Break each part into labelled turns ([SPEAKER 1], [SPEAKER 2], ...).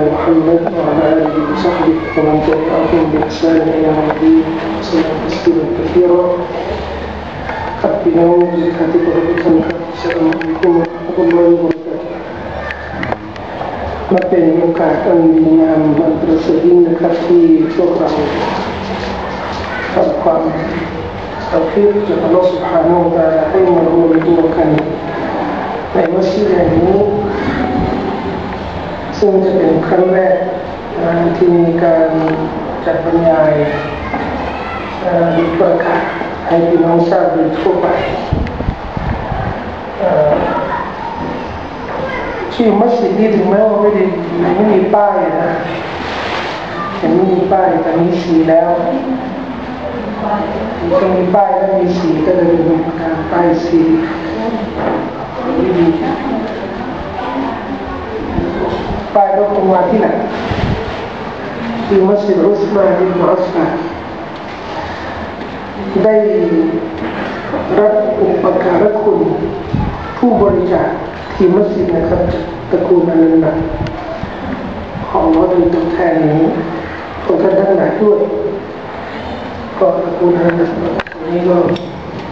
[SPEAKER 1] محمد وعلى آله وصحبه ومن تبعهم بإحسان إلى يوم الدين وسلم تسليما كثيرا ربنا وزكاتك ورحمتك السلام عليكم ورحمة الله وبركاته มาเป็นโอกาสอันดีงามอันประเสริฐยิ่งนะครับที่พวกเราทำความสักดิ์จากอัลลอฮฺ سبحانه และ تعالى ให้มารวมตัวกันในมัสยิดแห่งนี้ ซึ่งจะเป็นครั้งแรกที่มีการจัดบรรยายหรือประกาศให้พี่น้องทราบโดยทั่วไปชื่อมัสยิดนี้ถึงแม้ว่าไม่ได้ไม่มีป้ายนะเห็นมีป้ายแต่มีสีแล้วก็มีป้ายแล้วมีสีก็เลยเป็นการป้ายสีดี ป้ายก็คงมาที่ไหนคือมัสยิดอุสมานอิบนุอัฟฟาได้รับอุปการะคุณผู้บริจาคที่มัสยิดนะครับตระกูลอนันของเราเป็นตัวแทนของท่านทั้งหลายด้วยก็ตระกูลอนันต์ตรงนี้ก็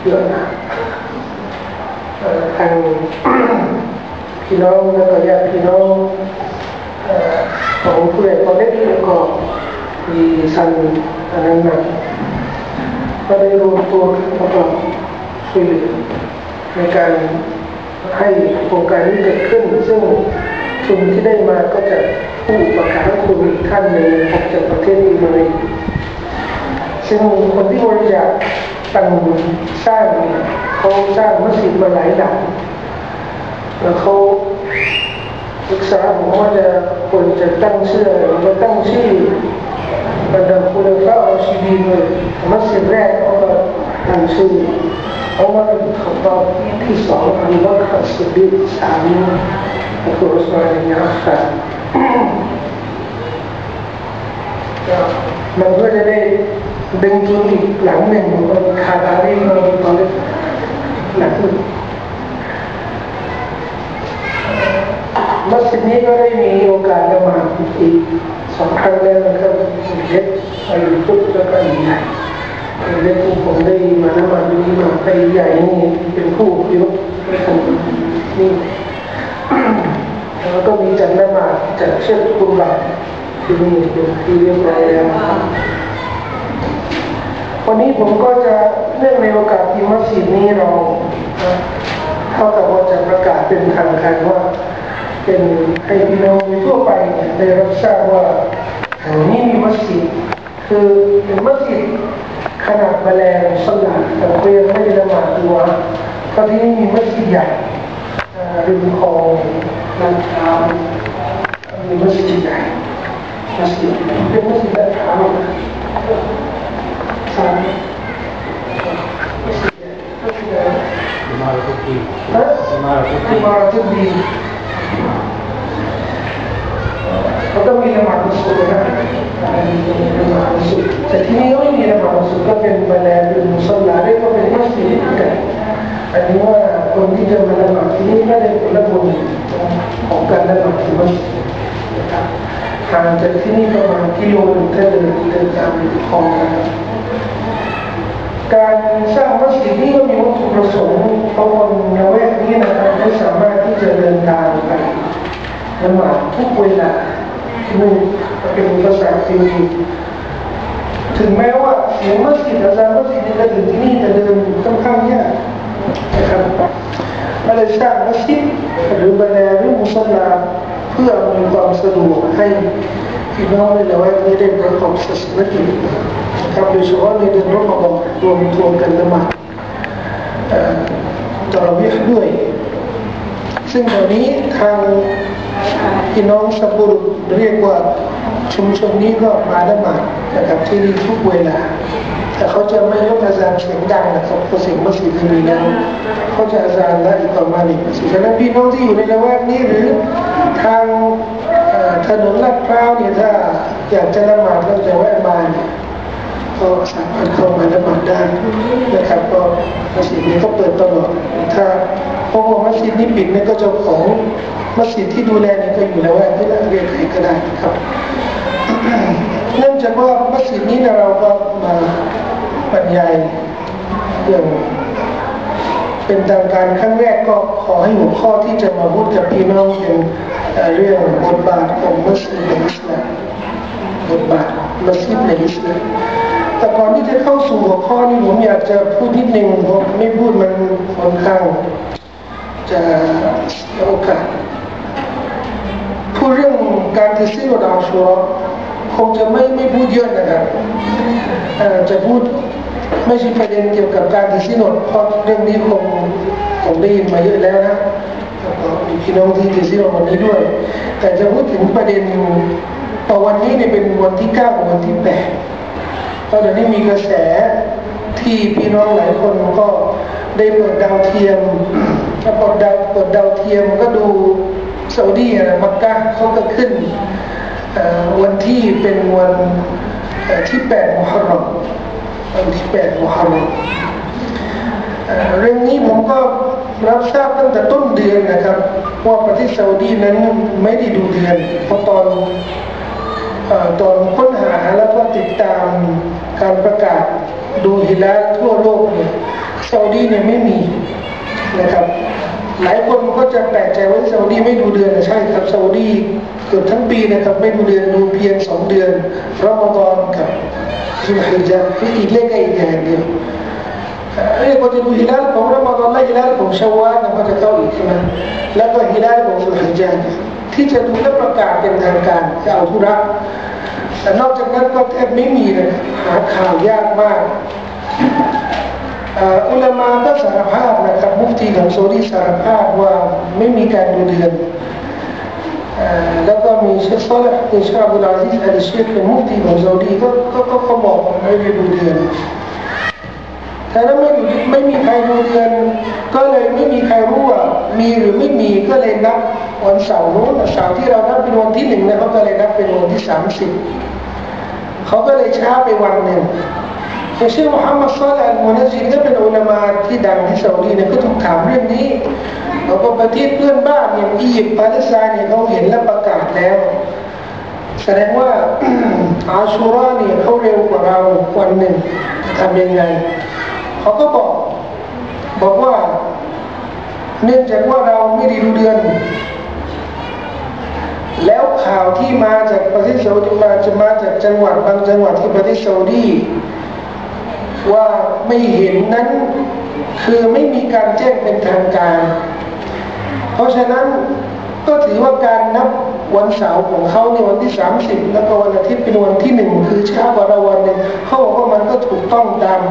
[SPEAKER 1] เยอะนะทางพี่น้องแล้วก็ญาติพี่น้อง ของผู้ใหญ่คนเล็กแล้วก็มีสันอนันต์ก็ได้รวมตัวแล้วก็ช่วยเหลือในการให้โครงการนี้เกิดขึ้น ซึ่งทุนที่ได้มาก็จะผู้ประกาศคุณท่านหนึ่งออกจากประเทศอินโดนีเซียซึ่งคนที่บริจาคตั้งสร้างเขาสร้างมัสยิดมาหลายหลังแล้วเขา ศึกษาผมว่าจะควรจะตั้งชื่อหรือว่าตั้งชื่อบรรดาคุณฟ้าอัลชีดีเลยมัสยิดแรกเขาก็ตั้งชื่อเอามาเป็นขตอบที่สองอันวัคสุดีสามก็คืออุสมานอิบนุอัฟฟานมันก็จะได้ดึงจุดอีกหลังหนึ่งมันคาตาลีมันตอนนี้หลังหนึ่ง มัสยิดนี้ก็ได้มีโอกาสละหมาดอีกสองครั้งแล้วนะครับเล็กอายุพุทธแล้วก็ใหญ่เล็กที่ผมได้มาละหมาดที่มาไปใหญ่นี่เป็นผู้ยกไม่ทันนี่แล้วก็มีจัดละหมาดจัดเชือกกุลาที่นี่เป็นที่เรียบร้อยแล้ววันนี้ผมก็จะเนื่องในโอกาสที่มัสยิดนี้เราเท่ากับว่าจะประกาศเป็นทางการว่า เป็นใครที่เราในทั่วไปเนี่ยได้รับทราบว่าแห่งนี้มีมัสยิดคือมัสยิดขนาดแมลงสลาแต่ก็ยังไม่ได้ละหมาดตัวก็ที่มีมัสยิดใหญ่ริมคลองลำธามีมัสยิดใหญ่มัสยิดเป็นมัสยิดแบบถามสามมัสยิดใหญ่มัสยิดใหญ่มาราตุบีมาราตุบี ห่างจากที่นี่ประมาณกิโลหนึ่งถ้าเดินเดินตามคลองนะครับ การสร้างมัสยิดนี้ก็มีวัตถุประสงค์เพราะคนในแวกนี้นะครับไม่สามารถที่จะเดินทางไปละหมาดทุกเวลาหนึ่งเป็นภาษาจีนถึงแม้ว่าเสียงมัสยิดอาจารย์มัสยิดจะถึงที่นี่จะเดินค่อนข้างยากนะครับก็เลยสร้างมัสยิดหรือบรรดาหรือมุสลาเพื่อมีความสะดวกให้พี่น้องในละแวกนี้ได้ประกอบศาสนกิจ ครับโดยเฉพาะในเดือนรอมฎอนรวมรวมกันละหมาดตระวิหด้วย ซึ่งตอนนี้ทางพี่น้องสปุรุเรียกว่าชุมชนนี้ก็มาละหมาดนะครับที่นี่ทุกเวลา แต่เขาจะไม่ยกอาจารย์เสียงดังนะครับเพราะเสียงมัสยิดมีแล้เขาจะอาจารย์และอีกประมาณอีกสิฉะนั้นพี่น้องที่อยู่ในละแวกนี้หรือทางถนนลาดพร้าวเนี่ยถ้าอยากจะละหมาดก็จะแวะมาเนี่ย ก็สามารถเข้ามาละหมาดได้นะครับ ก็มัสยิดนี้ก็เปิดตลอด ถ้าพราะว่ามัสยิดนี้ปิดเนี่ยก็จะของมัสยิดที่ดูแลนี่ก็อยู่แล้วที่เรียกใครก็ได้ครับเนื่องจากว่ามัสยิดนี้นะเราก็มาบรรยายเรื่องเป็นทางการครั้งแรกก็ขอให้หัวข้อที่จะมาพูดกับพี่น้องเป็นเรื่องบทบาทของมัสยิดในอิสลามบทบาทมัสยิดในอิสลาม แต่ก่อนที่จะเข้าสู่หัวข้อนี้ผมอยากจะพูดนิดนึงผมไม่พูดมันค่อนข้างจะโอกาสพูดเรื่องการที่ซีโรดาวชัวคงจะไม่ไม่พูดเยอะนะครับจะพูดไม่ใช่ประเด็นเกี่ยวกับการที่ซีโนดเพราะเรื่องนี้คงคงได้ยินมาเยอะแล้วนะมีพี่น้องที่ที่ซีโนดวันนี้ด้วย แต่จะพูดถึงประเด็นต่อวันนี้เนี่ยเป็นวันที่เก้าวันที่แปด ราะเดี๋ยวนี้มีกระแสที่พี่น้องหลายคนก็ได้เปิดดาวเทียมถ้าเปิดดาวเปิดดาวเทียมก็ดูซาอุดีนะมักกะเขาก็ขึ้นวันที่เป็นวันที่แปดมุฮัรรอมวันที่แปดมุฮัรรอมเรื่องนี้ผมก็รับทราบตั้งแต่ต้นเดือนนะครับ ว่าประเทศซาอุดีนั้นไม่ได้ดูเดือนเพราะตอน ตอนค้นหาแล้วก็ติดตามการประกาศดูฮิลาทั่วโลกเนี่ยซาอุดีเนี่ยไม่มีนะครับ หลายคนก็จะแปลกใจว่าซาอุดีไม่ดูเดือนใช่ครับซาอุดีเกือบทั้งปีนะครับไม่ดูเดือนดูเพียงสองเดือนรอมฎอนกับชุลฮิจาคืออีกเลขอีกอย่างเดียวเรียกว่าจะดูฮิลาลของรอมฎอนและฮิลาลของชาวานก็จะเข้าอีกใช่ไหมแล้วก็ฮิลาลของชุลฮิจา ที่จะดูและประกาศเป็นทางการจะเอาธุระแต่นอกจากนั้นก็แทบไม่มีเลยหาข่าวยากมากอุลามาก็สารภาพนะครับมุฟตีของโซดีสารภาพว่าไม่มีการดูเดือนแล้วก็มีเชคซอลคือชาบุลาซิสอัลเชคเป็นมุฟตีของโซดีก็ก็ก็เขาบอกไม่ได้ดูเดือนแต่ถ้าไม่ไม่มีใครดูเดือน ก็เลยไม่มีใครรู้ว่ามีหรือไม่มีก็เลยนับ วันเสาร์นู้นเสาร์ที่เรานับเป็นวันที่หนึ่งนะเขาก็เลยนับเป็นวันที่สามสิบเขาก็เลยช้าไปวันหนึ่งอย่างเช่นมุฮัมมัดซอลอัลมุนัจินก็เป็นอุลามาที่ดังที่ซาอุดีเนี่ยก็ถูกถามเรื่องนี้เราก็ประเทศเพื่อนบ้านอย่างอียิปต์ปาเลสไตน์เนี่ยเขาเห็นและประกาศแล้ว แสดงว่าอาชูราเนี่ยเขาเร็วกว่าเราวันหนึ่งทำยังไงเขาก็บอกบอกว่า เนื่องจากว่าเราไม่ได้ดูเดือน แล้วข่าวที่มาจากประเทศซาอุดีมาจะมาจากจังหวัดบางจังหวัดที่ประเทศซาอุดีว่าไม่เห็นนั้นคือไม่มีการแจ้งเป็นทางการ เพราะฉะนั้นก็ถือว่าการนับวันเสาร์ของเขาในวันที่สามสิบแล้วก็วันอาทิตย์เป็นวันที่หนึ่งคือช้าว่าเราวันหนึ่งเขาบอกว่ามันก็ถูกต้องตาม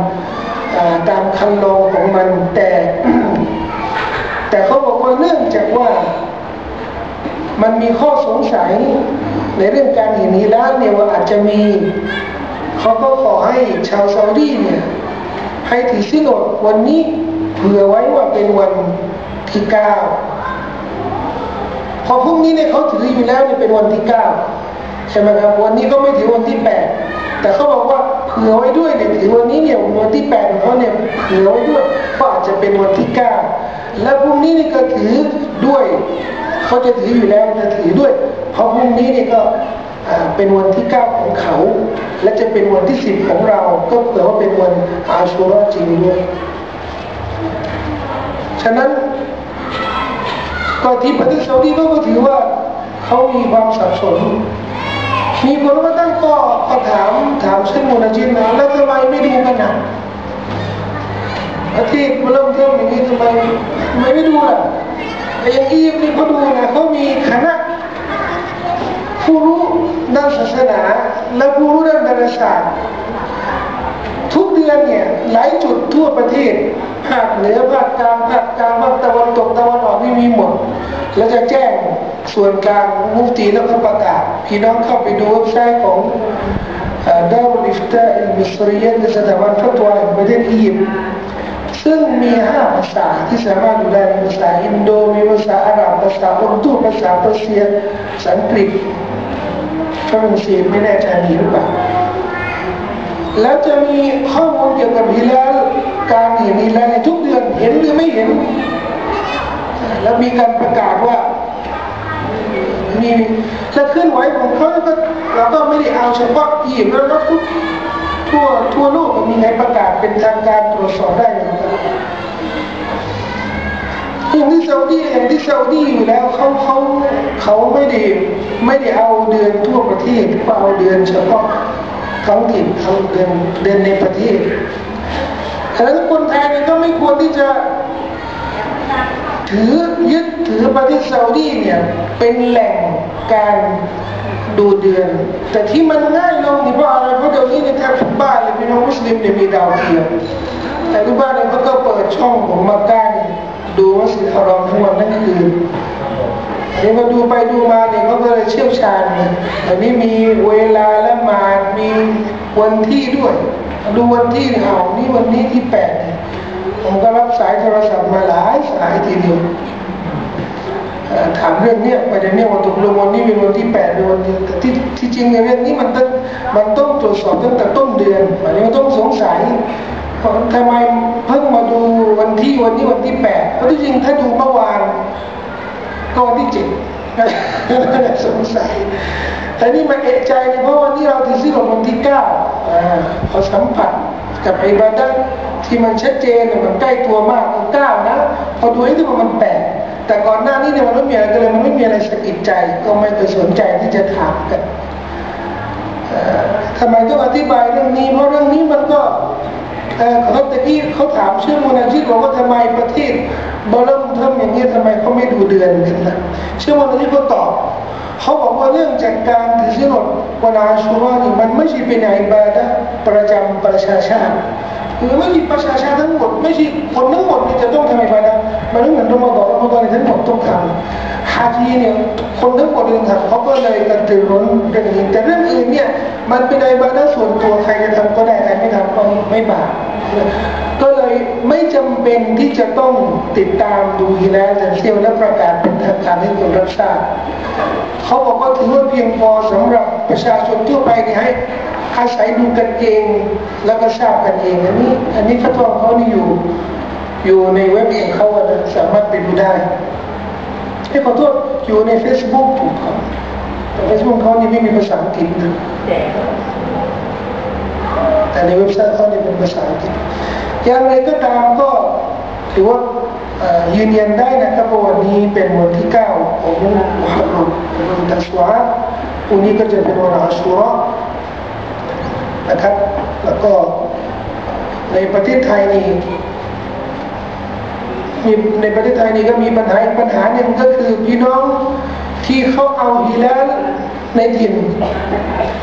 [SPEAKER 1] ตามคันลองของมันแต่ แต่เขาบอกว่าเนื่องจากว่า มันมีข้อสงสัยในเรื่องการเห็นฮีราเนี่ยว่าอาจจะมี เขาก็ขอให้ชาวซาอุดีเนี่ยให้ถือสินอดวันนี้เผื่อไว้ว่าเป็นวันที่เก้าพอพรุ่งนี้เนี่ยเขาถืออยู่แล้วเนี่ยเป็นวันที่เก้าใช่ไหมครับวันนี้ก็ไม่ถือวันที่แปดแต่เขาบอกว่าเผื่อไว้ด้วยเนี่ยถือวันนี้เนี่ยวันที่แปดของเขาเนี่ยเผื่อไว้ด้วยก็อาจจะเป็นวันที่เก้าและพรุ่งนี้นี่ก็ถือด้วย เขาจะถืออยู่แล้วจะถือด้วย เพราะพรุ่งนี้เนี่ยก็เป็นวันที่เก้าของเขา และจะเป็นวันที่สิบของเรา ก็เผื่อว่าเป็นวันอาชูรอจริงด้วยฉะนั้นก็ที่ประเทศซาอุดีก็ถือว่าเขามีความสับสน มีคนก็ตั้งก็ก็ถามถามเช่นมุนจินนะแล้วทำไมไม่ดูกันนะประเทศเริ่มเทิมอย่างนี้ทำไมไม่ไม่ดูล่ะ แต่อย่างอียิปต์นี่เขาดูนะเขามีคณะผู้รู้ด้านศาสนาและผู้รู้ด้านดาราศาสตร์ทุกเดือนเนี่ยหลายจุดทั่วประเทศภาคเหนือภาคกลางภาคกลางภาคตะวันตกตะวันออกนี่มีหมด แล้วจะแจ้งส่วนกลางมุฟตีแล้วก็ประกาศพี่น้องเข้าไปดูเว็บไซต์ของดาวลิฟตาอิมิสรียในสถาบันฟัตวาประเทศอียิปต์ ซึ่งมีห้าภาษาที่สามารถดูได้ภาษาอินโดมีภาษาอาหรับภาษาอุรดูภาษาเปอร์เซียภาษาอังกฤษฝรั่งเศสไม่แน่ใจมีหรือเปล่าแล้วจะมีข้อมูลเกี่ยวกับฮิลาลการเห็นฮิลาลในทุกเดือนเห็นหรือไม่เห็น แล้วมีการประกาศว่ามีและเคลื่อนไหวของเขาก็เราก็ไม่ได้เอาเฉพาะอียิปต์แล้วก็ทุกทั่วทั่วโลกมีในประกาศเป็นทางการตรวจสอบได้ อย่างที่ซาอุดีอย่างที่ซาอุดีอยู่แล้วเขาเขาเขาไม่ได้ไม่ได้เอาเดือนทั่วประเทศเขาเอาเดือนเฉพาะท้องถิ่นเอาเดือนเดือนในประเทศฉะนั้นคนไทยเนี่ยก็ไม่ควรที่จะถือยึดถือประเทศซาอุดีเนี่ยเป็นแหล่งการดูเดือน แต่ที่มันง่ายลงนี่เพราะอะไรเพราะเดี๋ยวนี้เนี่ยแทบทุกบ้านเลยพี่น้องมุสลิมเนี่ยมีดาวเทียมแต่ทุกบ้านเนี่ยเขาก็เปิดช่องของมากาเนี่ย ดูมัสยิดฮารอมทั้งวันทั้งคืนนี่มาดูไปดูมาเนี่ยเขาก็เลยเชี่ยวชาญอันนี้มีเวลาและมามีวันที่ด้วย ดูวันที่เอานี่วันนี้ที่แปดผมก็รับสายโทรศัพท์มาหลายสายทีเดียวถามเรื่องเนี้ยประเด็นเนี้ยวันตกลงวันนี้เป็นวันที่แปดเป็นวันที่แต่ที่จริงเรื่องนี้มันต้องมันต้องตรวจสอบตั้งแต่ต้นเดือนอันนี้มันต้องสงสัยทำไมเพ วันที่วันนี้วันที่แปดเพราะที่จริงถ้าดูเมื่อวานก็วันที่เจ็ดสงสัยแต่นี่มันเอะใจเพราะวันนี้เราถือสิลวันที่เก้าพอสัมผัสกับไอ้บาดัที่มันชัดเจนมันใกล้ตัวมากเก้านะ พอดูให้ที่มันแปดแต่ก่อนหน้านี้เนี่ยมันไม่มีอะไรก็เลยมันไม่มีอะไรสะกิดใจ ก็ไม่เคยสนใจที่จะถามกันทำไมต้องอธิบายเรื่องนี้ เพราะเรื่องนี้มันก็ เอ่อเขาตะกี้เขาถามเชื่อมูนาจิตบอกว่าทำไมประเทศบเริ่มเทิมอย่างนี้ทำไมเขาไม่ดูเดือนกันนะเชื่อมูนาจิตเขาตอบเขาบอกว่าเรื่องจัดการถือศีลอดวันอาชุรานี่มันไม่ใช่เป็นอิบาดะประจำประชาชาติคือไม่ใช่ประชาชาติทั้งหมดไม่ใช่คนทั้งหมดนี่จะต้องทำอิบาดะมันไม่เหมือนรอมฎอนรอมฎอนนี่ทั้งหมดต้องทำฮาจีเนี่ยคนทั้งหมดเลยทำเขาก็เลยกระตือร้นเรื่องนี้แต่เรื่องอื่นเนี่ยมันเป็นอิบาดะส่วนตัวใครจะทำก็ได้ ไม่ทำก็ไม่บาปก็เลยไม่จำเป็นที่จะต้องติดตามดูฮีแลแต่เซียวและประกาศเป็นทางการให้คนรับทราบเขาบอกว่าถือว่าเพียงพอสำหรับประชาชนทั่วไปเนี่ยให้อาศัยดูกันเองแล้วก็ทราบกันเองอันนี้ อันนี้ฟัตวาเขานี่อยู่อยู่ในเว็บของเขาอะนะสามารถไปดูได้ให้ขอโทษอยู่ใน Facebook ถูกครับแต่ Facebook เขานี่ไม่มีภาษาอังกฤษนะ แต่ในเว็บไซต์เขานี่เป็นภาษาอังกฤษอย่างไรก็ตามก็ถือว่ายืนยันได้นะครับว่าวันนี้เป็นวันที่เก้าของมุฮัรรอมเป็นวันตัชวาวันนี้ก็จะเป็นวันอาชูเราะห์นะครับแล้วก็ในประเทศไทยนี่มีในประเทศไทยนี่ก็มีปัญหาปัญหาหนึ่งก็คือพี่น้องที่เขาเอาฮิลาลในถิ่น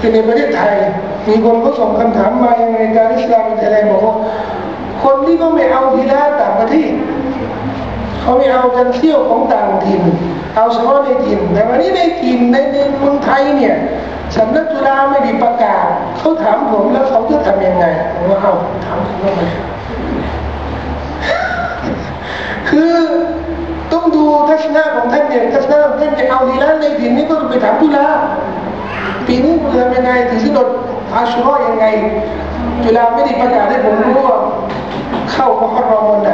[SPEAKER 1] คือในประเทศไทยมีคนเขาส่งคำถามมายังในการอิสลามอินเทอร์เน็ตบอกว่าคนที่เขาไม่เอาฮิลาต่างประเทศเขาไม่เอากันเที่ยวของต่างถิ่นเอาเฉพาะในถิ่นแต่วันนี้ในถิ่นในในเมืองไทยเนี่ยสำนักจุฬาไม่ได้ประกาศเขาถามผมแล้วเขาจะทำยังไงผมว่าเอาถามผมว่าไงคือต้องดูทัศนะของท่านเนี่ยทัศนะของท่านจะเอาดีแล้วในถิ่นนี่ก็ต้องไปถามจุฬาปีนี้ทำยังไงถึงสินด อาชุรอยังไง จุฬาไม่ได้ประกาศให้ผมรู้ว่าเข้าพระรอวันไหน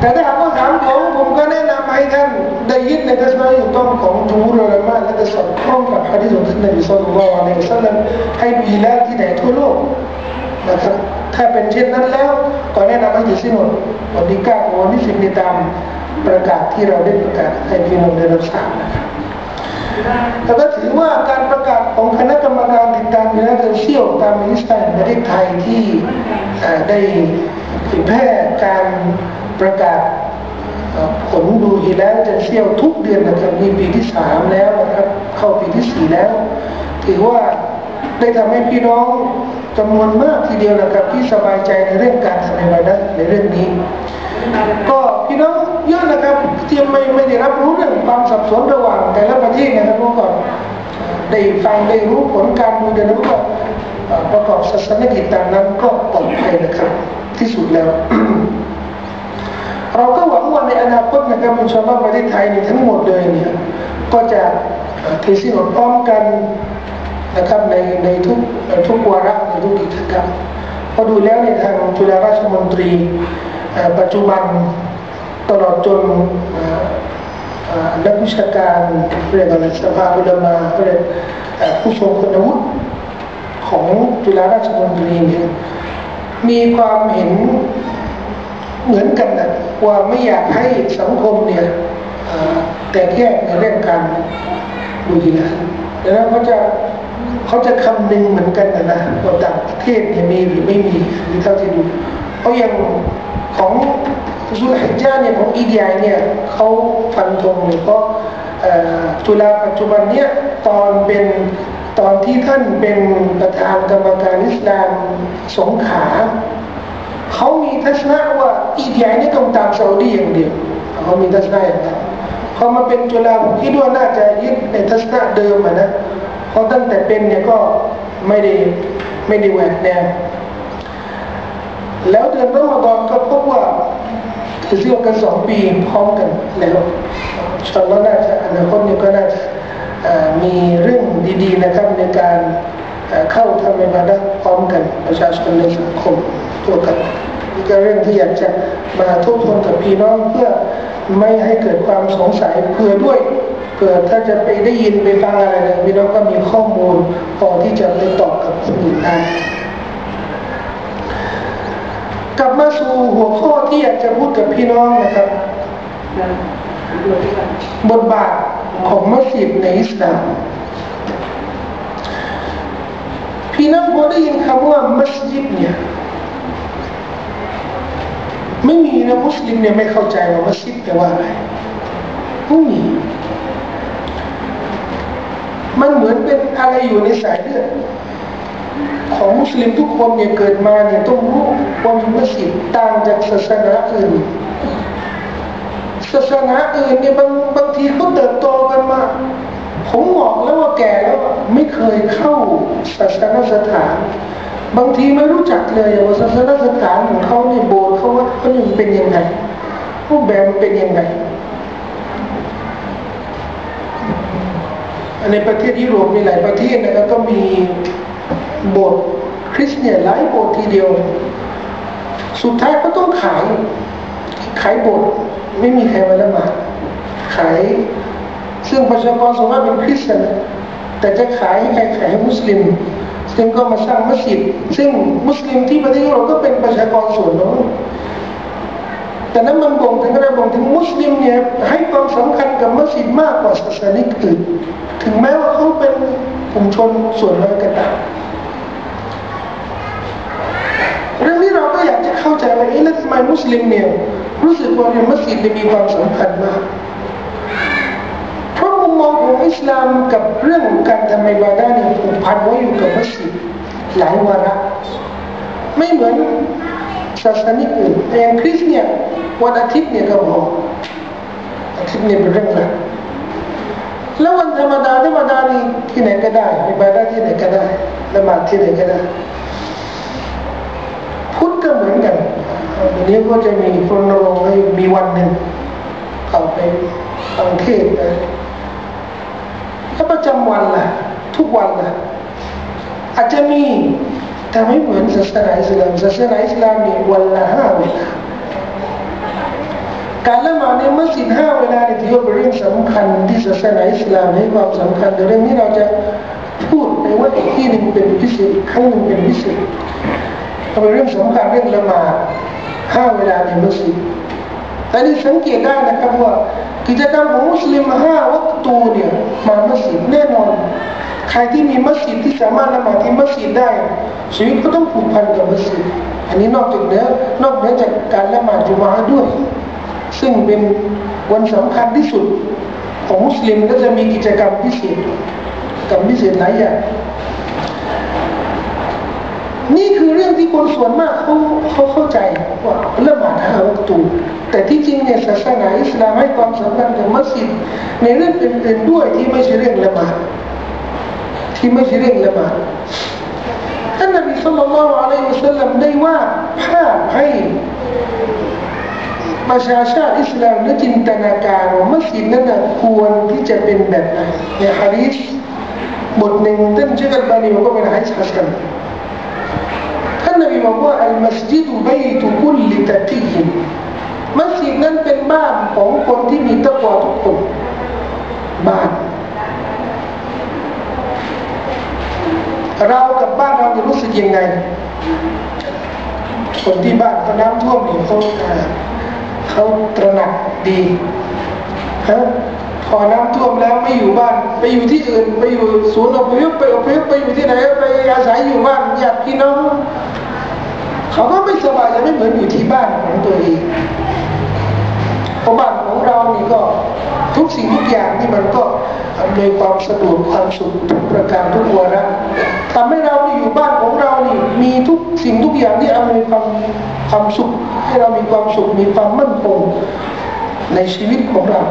[SPEAKER 1] แต่ถ้าหากว่าถามผมผมก็แนะนำให้ท่านได้ยึดในทัศนะถูกต้องของจูรุลมะและก็สอดคล้องกับฮะดีษของท่านนบีสุลต่านละอัลลอฮฺสัลลัมให้มีแล้วที่ไหนทั่วโลกนะครับถ้าเป็นเช่นนั้นแล้วก็แนะนำให้ถือสินอดวันที่เก้าวันที่สิบในตามประกาศที่เราได้ประกาศให้พี่น้องได้รับทราบนะครับ แต่ก็ถือว่าการประกาศของคณะกรรมการติดตามวินัยเชี่ยวตามมินิสเตอร์ประเทศไทยที่ได้เผยแพร่การประกาศผลดูฮีแล้วจะเชี่ยวทุกเดือนนะครับมีปีที่สามแล้วนะครับเข้าปีที่สี่แล้ว ถือว่าได้ทำให้พี่น้องจำนวนมากทีเดียวนะครับที่สบายใจในเรื่องการทำในบาดัในเรื่องนี้ ก็พี่น้องเยอะนะครับ ที่ไม่ไม่ได้รับรู้เรื่องความสับสนระหว่างแต่ละประเทศนะครับเมื่อก่อนได้ฟังได้รู้ผลการดูเดี๋ยวนั้นก็เอ่อประกอบศาสนกิจตามนั้นก็ปลอดภัยนะครับ ที่สุดแล้ว เราก็หวังว่าในอนาคตนะครับอินชาอัลลอฮ์ประเทศไทยนี่ทั้งหมดเลยเนี่ยก็จะเอ่อถือศีลอดพร้อมกันนะครับในในทุกทุกวาระในทุกกิจกรรมพอดูแล้วในทางจุฬาราชมนตรีปัจจุบัน ตลอดจนนักวิชาการเรียกอะไรสภาอุลามาเรียกผู้ทรงคุณวุฒิของจุฬาราชมนตรีเนี่ยมีความเห็นเหมือนกันนะว่าไม่อยากให้สังคมเนี่ยแต่แยกในเรื่องการดูดีนะดังนั้นเขาจะเขาจะคำนึงเหมือนกันนะนะว่าต่างประเทศเนี่ยมีหรือไม่มีหรือเท่าที่ดูเพราย่างของ ซุลฮิจญาเนี่ยของอีเดียเนี่ยเขาฟันธงเลยเพราะจุฬาปัจจุบันเนี่ยตอนเป็นตอนที่ท่านเป็นประธานกรรมการอิสลามสงขาเขามีทัศนะว่าอีเดียนี่ต้องตามซาอุดีอย่างเดียวเขามีทัศนะอย่างนั้นพอมาเป็นจุฬาผมคิดว่าน่าจะยึดในทัศนะเดิมนะเพราะตั้งแต่เป็นเนี่ยก็ไม่ได้ไม่ได้แหวกแนวแล้วเดือนรอมฎอนก็พบว่า คือเที่ยวกันสองปีพร้อมกันแล้วชันว่าน่าจะอนาคตนี้ก็น่าจะมีเรื่องดีๆนะครับในการเข้าทำอิบาดพร้อมกันประชาชนในสังคมตัวกันนี่ก็เรื่องที่อยากจะมาทบทวนกับพี่น้องเพื่อไม่ให้เกิดความสงสัยเพื่อด้วยเพื่อถ้าจะไปได้ยินไปฟังอะไรเนี่ยพี่น้องก็มีข้อมูลพอที่จะไปตอบกับคนอื่นได้ กลับมาสู่หัวข้อที่อยากจะพูดกับพี่น้องนะครับบทบาทของมัสยิดในอิสลามพี่น้องพอได้ยินคำว่ามัสยิดเนี่ยไม่มีนะมุสลิมเนี่ยไม่เข้าใจว่ามัสยิดแปลว่าอะไรไม่มีมันเหมือนเป็นอะไรอยู่ในสายเลือด ของมุสลิมทุกคนเนี่ยเกิดมาเนี่ยต้องรู้ว่ามีมัสยิดต่างจากศาสนาอื่น ศาสนาอื่นเนี่ยบางบางทีเขาเติบโตกันมา ผมบอกแล้วว่าแก่แล้วไม่เคยเข้าศาสนสถาน บางทีไม่รู้จักเลยว่าศาสนสถานของเขาเนี่ยโบสถ์เขาว่าเขาเป็นยังไงรูปแบบเป็นยังไงในประเทศยุโรปมีหลายประเทศนะครับก็มี โบสถ์คริสเตียนหลายโบสถ์ทีเดียว สุดท้ายก็ต้องขาย ขายโบสถ์ไม่มีใครมาละหมาดขายซึ่งประชากรส่วนมากเป็นคริสเตียนแต่จะขายให้ใครขายให้มุสลิม ซึ่งก็มาสร้างมัสยิดซึ่งมุสลิมที่ประเทศยุโรปก็เป็นประชากรส่วนน้อยแต่นั้นมันบ่งถึงอะไรบ่งถึงมุสลิมเนี่ยให้ความสำคัญกับมัสยิดมากกว่าศาสนิกอื่น ถึงแม้ว่าเขาเป็นกลุ่มชนส่วนน้อยก็ตามเรื่องนี้เราก็อยากจะ เข้าใจว่าเอ๊ะแล้วทำไมมุสลิมเนี่ยรู้สึกว่าเรื่องมัสยิดมีความสำคัญมากเพราะมุมมองของอิสลามกับเรื่องของการทำอิบาดาเนี่ยผูกพันไว้อยู่กับมัสยิดหลายวาระไม่เหมือนศาสนาอื่นอย่างคริสเนี่ยวันอาทิตย์เนี่ยก็พออาทิตย์เนี่ยเป็นเรื่องหลักแล้ววันธรรมดาธรรมดานี่ที่ไหนก็ได้อิบาดาที่ไหนก็ได้ละหมาดที่ไหนก็ได้ เหมือนกันวันนี้ก็จะมีพรณรงให้มีวันหนึ่งเขาไปฟังเทศนะถ้าประจำวันล่ะ ทุกวันล่ะ อาจจะมีแต่ไม่เหมือนศาสนาอิสลามศาสนาอิสลามมีวันละห้าเวลาการละหมาดในมัสยิดห้าเวลาเนี่ยถือว่าเป็นเรื่องสำคัญที่ศาสนาอิสลามให้ความสำคัญแต่เรื่องนี้เราจะพูดในว่าอีกที่หนึ่งเป็นพิเศษครั้งหนึ่งเป็นพิเศษ เป็นเรื่องสำคัญเรื่องละหมาดห้าเวลาในมัสยิดแต่นี่สังเกตได้นะครับว่ากิจกรรมของมุสลิมห้าวัตตูเนี่ยมามัสยิดแน่นอน ใครที่มีมัสยิดที่สามารถละหมาดที่มัสยิดได้ ชีวิตก็ต้องผูกพันกับมัสยิดอันนี้นอกจากเนื้อนอกเหนือจากการละหมาดจุมาด้วย ซึ่งเป็นวันสำคัญที่สุดของมุสลิมก็จะมีกิจกรรมพิเศษกับพิเศษหลายอย่าง นี่คือเรื่องที่คนส่วนมากเขาเขาเข้าใจว่าละหมาดห้าวัตถุแต่ที่จริงเนี่ยศาสนาอิสลามให้ความสำคัญกับมัสยิดในเรื่องอื่นๆด้วยที่ไม่ใช่เรื่องละหมาดที่ไม่ใช่เรื่องละหมาดท่านนบีสุลต่านละอัลลอฮฺสัลลัมได้ว่าภาพให้ประชาชาติอิสลามและจินตนาการว่ามัสยิดนั้นควรที่จะเป็นแบบไหนในฮะดีษบทหนึ่งท่านเชื่อกันบานีบอกว่าเป็นฮะดิษฮัสซัน นบีบอกว่าอัลมัสยิดุบัยตุคุลลิตะกีฮิมัสยิดนั้นเป็นบ้านของคนที่มีตะกวาทุกคนบ้านเรากับบ้านเราจะรู้สึกยังไง คนที่บ้านเขาน้ำท่วมอยู่เขาเขาตระหนักดีฮะพอน้ำท่วมแล้วไม่อยู่บ้าน ไปอยู่ที่อื่น ไปอยู่ศูนย์อพยพไปอพยพไปอยู่ที่ไหนไปอาศัยอยู่บ้านญาติพี่น้อง เขาก็ไม่สบายจะไม่เหมือนอยู่ที่บ้านของตัวเองเพราะบ้านของเรานี่ก็ทุกสิ่งทุกอย่างนี่มันก็อำนวยความสะดวกความสุขทุกประการทุกวาระทำให้เรานี่อยู่บ้านของเรานี่มีทุกสิ่งทุกอย่างที่อำนวยความความสุข ให้เรามีความสุขมีความมั่นคงในชีวิตของเรา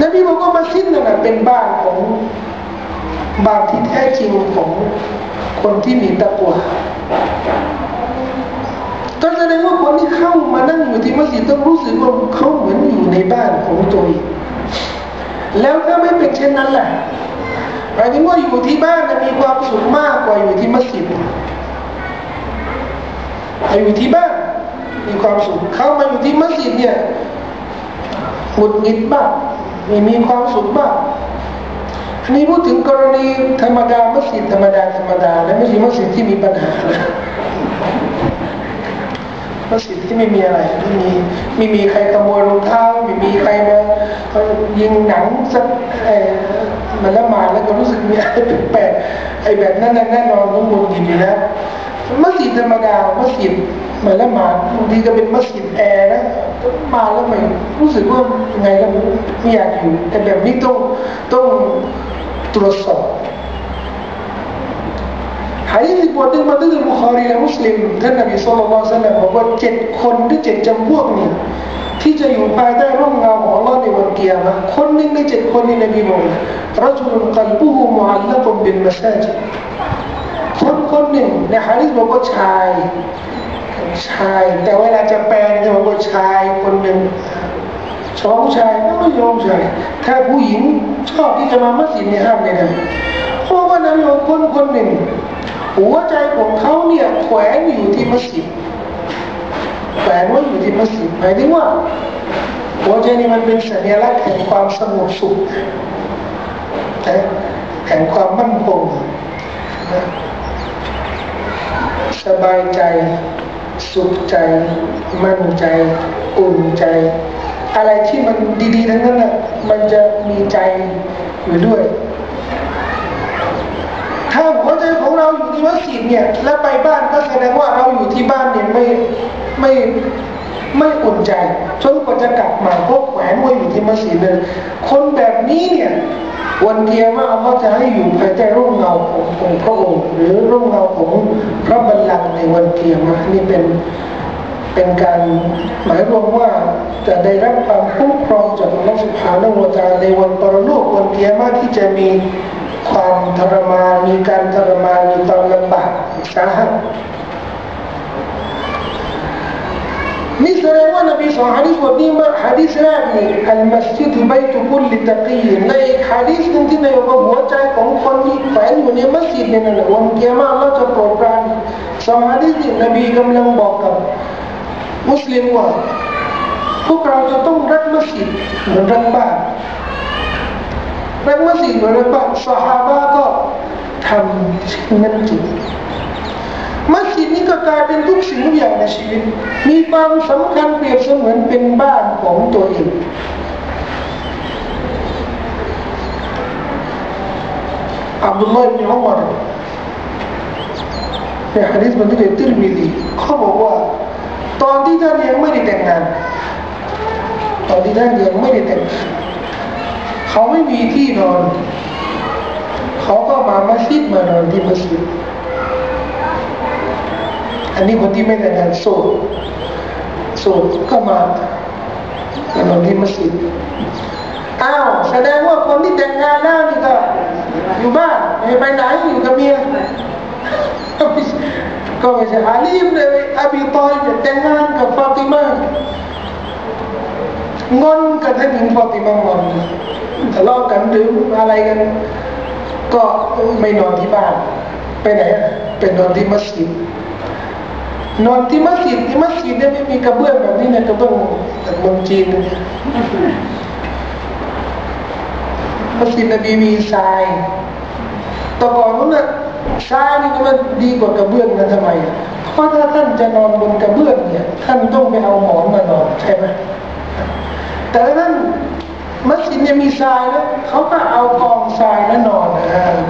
[SPEAKER 1] นบีบอกว่ามัสยิดนั่นเป็นบ้านของบ้านที่แท้จริงของคนที่มีตะกวา ก็แสดงว่าคนที่เข้ามานั่งอยู่ที่มัสยิดต้องรู้สึกว่าเขาเหมือนอยู่ในบ้านของตัวเองแล้วถ้าไม่เป็นเช่นนั้นแหละหมายถึงว่าอยู่ที่บ้านมีความสุขมากกว่าอยู่ที่มัสยิดอยู่ที่บ้านมีความสุขเข้ามาอยู่ที่มัสยิดเนี่ยหงุดหงิดบ้างม่มีความสุขบ้าง นี่พูดถึงกรณีธรรมดามัสยิดธรรมดาธรรมดาและไม่ใช่มัสยิดที่มีปัญหามัสยิดที่ไม่มีอะไรไม่มีไม่มีใครขโมยรองเท้าไม่มีใครมายิงหนังสักไอ้มาละหมาดแล้วก็รู้สึกมีอะไรแปลกไอ้แบบนั้นแน่นอนต้องมุนกินอยู่แล้วมัสยิดธรรมดามัสยิด มาละหมาดบางทีก็เป็นมัสยิดแอร์นะมาแล้วไม่รู้สึกว่ายังไงก็ไม่อยากอยู่ แต่แบบนี้ต้องต้องตรวจสอบหายที่บทหนึ่งมาตั้งแต่บุคารีและมุสลิมท่านนบีสุลต่านละบอกว่าเจ็ดคนหรือเจ็ดจำพวกนี้ที่จะอยู่ภายใต้ร่มเงาของ Allah ในวันเกียร์มาคนหนึ่งในเจ็ดคนนี้นบีบอกรัจุลกัลบุฮุมุอัลลักุบินมัสยิดคนคนหนึ่งในฮะดิษบอกว่าชาย ชาย แต่เวลาจะแปลจะบอกว่าชายคนหนึ่งชอบผู้ชายก็ไม่ยอมชายถ้าผู้หญิงชอบที่จะมามัสยิดเนี่ยห้ามเลยนะเพราะว่านั้นเราคนคนหนึ่ง หัวใจของเขาเนี่ยแขวนอยู่ที่มัสยิดแขวนไว้อยู่ที่มัสยิดหมายถึงว่า หัวใจนี่มันเป็นสัญลักษณ์แห่งความสงบสุขแห่งความมั่นคงสบายใจ สุขใจ มั่นใจอุ่นใจ อะไรที่มันดีๆทั้งนั้นน่ะมันจะมีใจอยู่ด้วย ถ้าหัวใจของเราอยู่ที่มัสยิดเนี่ย แล้วไปบ้านก็แสดงว่าเราอยู่ที่บ้านเนี่ยไม่ไม่ไม่อุ่นใจจนกว่าจะกลับมาพบแหวนไว้อยู่ที่มัสยิดเลยคนแบบนี้เนี่ยวันเกียร์มาเขาจะให้อยู่ภายใต้ร่มเงาขององค์พระองค์หรือร่มเงาของ ในวันเกียร์มานี่เป็นเป็นการหมายรวมว่าจะได้รับความคุ้มครองจากอัลลอฮฺสุบฮานาอูตาในวันปรโลกวันเกียร์มาที่จะมีความทรมานมีการทรมานมีความลำบากสาหัสนี่แสดงว่านบีสอนฮะดิษบทนี้มาฮะดิษแรกนี่อัลมัสยิดบัยตุคุลลิตะกีในฮะดิษหนึ่งที่ในหัวใจของคนที่แฝงอยู่ในมัสยิดเนี่ยนะวันเกียร์มาเราจะโปรดปราน สองฮะดิษนี่นบีกำลังบอกกับ มุสลิมว่า พวกเราจะต้องรักมัสยิดเหมือนรักบ้านรักมัสยิดเหมือนรักบ้านสหายก็ทำเช่นนั้นจริงมัสยิดนี้ก็กลายเป็นทุกสิ่งทุกอย่างในชีวิต มีความสำคัญเปรียบเสมือนเป็นบ้านของตัวเองอับดุลลอฮ์บินอุมาร ในฮะดีษบันทึกในติรมิดีเขาบอกว่า ตอนที่ท่านยังไม่ได้แต่งงาน ตอนที่ท่านยังไม่ได้แต่งงานเขาไม่มีที่นอน เขาก็มามัสยิดมานอนที่มัสยิดอันนี้คนที่ไม่แต่งงานโสดโสดก็มาในนอนที่มัสยิดอ้าวแสดงว่าคนที่แต่งงานแล้วนี่ก็อยู่บ้านไม่ไปไหนอยู่กับเมีย ก็ไม่ใช่อาลีมเลยอบีตอยแต่งงานกับฟาติมางอนกับท่านหญิงฟาติมางอนทะเลาะกันหรืออะไรกัน ก็ไม่นอนที่บ้าน ไปไหนอะไปนอนที่มัสยิดนอนที่มัสยิดที่มัสยิดเนี่ยไม่มีกระเบื้องแบบนี้นะกระเบื้องจากเมืองจีนมัสยิดนบีมีทรายแต่ก่อนนู้นน่ะ ทรายนี่ก็มันดีกว่ากระเบื้องนะทำไม เพราะถ้าท่านจะนอนบนกระเบื้องเนี่ย ท่านต้องไปเอาหมอนมานอนใช่ไหมแต่ถ้าท่านมัสยิดเนี่ยมีทรายนะเขาก็เอากองทรายแล้วนอน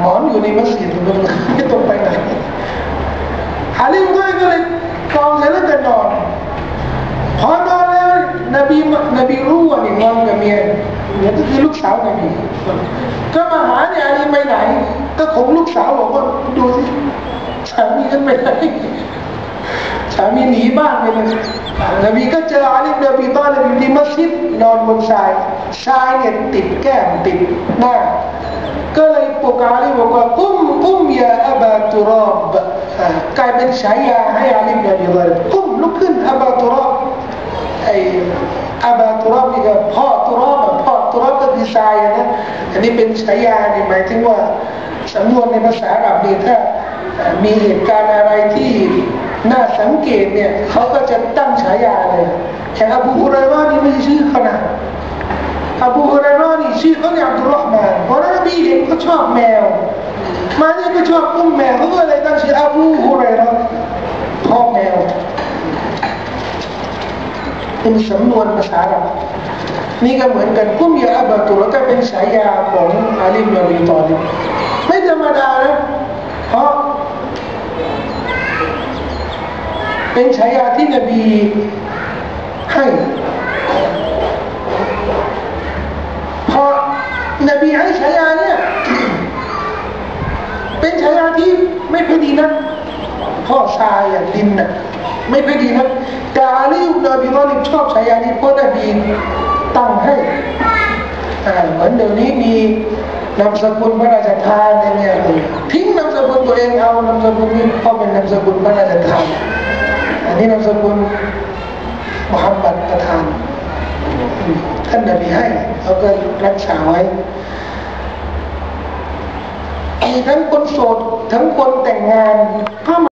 [SPEAKER 1] หมอนอยู่ในมัสยิดไม่ต้องไปไหนอาลีก็เลยกองเสร็จแล้วก็นอนพอนอนแล้วนบีนบีรู้ว่านี่นอนกับเมียเนี่ยก็คือลูกสาวนบีก็มาหาเนี่ยอาลีไปไหน ก็ของลูกสาวบอกว่าดูสิสามีฉันไปไหนสามีหนีบ้านไปเลยนบีก็เจออาลีนบีตอนนบีที่มัสยิดนอนบนทรายทรายเนี่ยติดแก้มติดหน้าก็เลยปลุกอาลีบอกว่ากุมกุมยาอับาตุรอบกลายเป็นฉายาให้อาลีนบีเลยกุมลุกขึ้นอับาตุรอบไออับาตุรอบนี่ก็พ่อตุรอบพ่อตุรอบก็คือทรายนะอันนี้เป็นฉายานี่หมายถึงว่า สำนวนในภาษาอาหรับนี่ถ้ามีเหตุการณ์อะไรที่น่าสังเกตเนี่ยเขาก็จะตั้งฉายาเลยแต่อบูฮุไรรานี่ไม่ใช่ชื่อเขานะอบูฮุเรรอนี่ชื่อเขาเนี่ยอับดุลรอฮ์มานเพราะนบีเห็นเขาชอบแมว มาเนี่ยก็ชอบอุ้มแมวเขาก็เลยตั้งชื่ออบูฮุเรรอพ่อแมวเป็นสำนวนภาษาอาหรับนี่ก็เหมือนกันกุมยาอับตุลก็เป็นฉายาของอาลีบนบีตอลิ เป็นฉายาที่นบีให้พอนบีให้ฉายาเนี่ยเป็นฉายาที่ไม่พอดีนะพ่อทรายอะดินน่ะไม่พอดีนะแต่อาลีอุบนบีตอลิบชอบฉายานี้เพราะนบีตั้งให้เหมือนเดี๋ยวนี้มีนามสกุลพระราชทานเงี้ยทิ้งนามสกุลตัวเองเอานามสกุลนี้เพราะเป็นนามสกุลพระราชทาน อันนี้นามสกุลมุฮัมมัดประธานท่านนบีให้เขาก็รักษาไว้มีทั้งคนโสดทั้งคนแต่งงานถ้า